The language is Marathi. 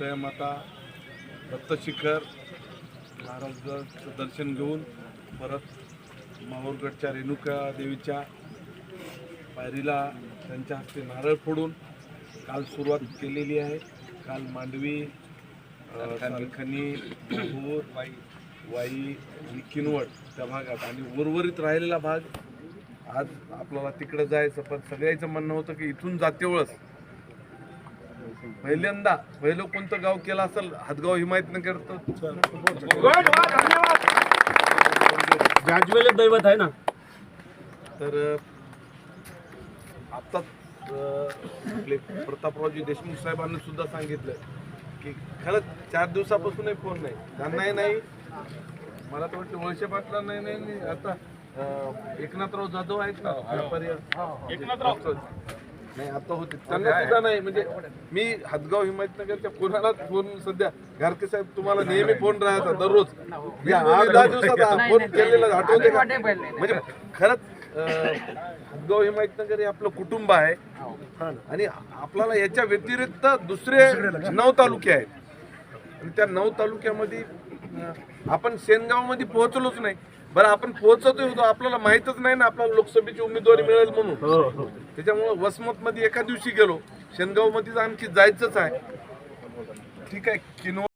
स्वयंमाता दत्तशिखर महाराजांचं दर्शन घेऊन परत माहूरगडच्या रेणुका देवीच्या पायरीला त्यांच्या हस्ते नारळ फोडून काल सुरुवात केलेली आहे. काल मांडवी अ, सारखणी माहूर वाई आणि किनवट त्या भागात आणि उर्वरित राहिलेला भाग आज आपल्याला तिकडं जायचं पण सगळ्याचं म्हणणं होतं की इथून जातेवळच. पहिल्यांदा पहिलं कोणतं गाव केलं असेल हातगाव हिमायतनगर जाजवेले दैवत आहे ना. तर आत्ताच आपले प्रतापरावजी देशमुख साहेबांनी सुद्धा सांगितलं की खरंच चार दिवसापासूनही फोन नाही. त्यांनाही नाही. मला तर वाटतं वळसे पाटला नाही. नाही नाही आता एकनाथराव जाधव आहेत ना व्यापारी एकनाथराव. नाही आता होते. त्यांना सुद्धा नाही म्हणजे मी हातगाव हिमायतनगरच्या कोणालाच फोन सध्या गारके साहेब तुम्हाला नेहमी फोन राहायचा दररोज. मी आठ दहा दिवसात फोन केलेला आठवते का? म्हणजे खरंच अं, हातगाव हिमायतनगर हे आपलं कुटुंब आहे. आणि आपल्याला याच्या व्यतिरिक्त दुसरे नऊ तालुके आहेत. आणि त्या नऊ तालुक्यामध्ये आपण सेनगावमध्ये पोहोचलोच नाही. बरं आपण पोहोचतोय होतो. आपल्याला माहितच नाही ना आपल्याला लोकसभेची उमेदवारी मिळेल म्हणून. त्याच्यामुळं वसमत मध्ये एका दिवशी गेलो. शेनगावमध्ये आणखी जायचंच आहे. ठीक आहे किनवा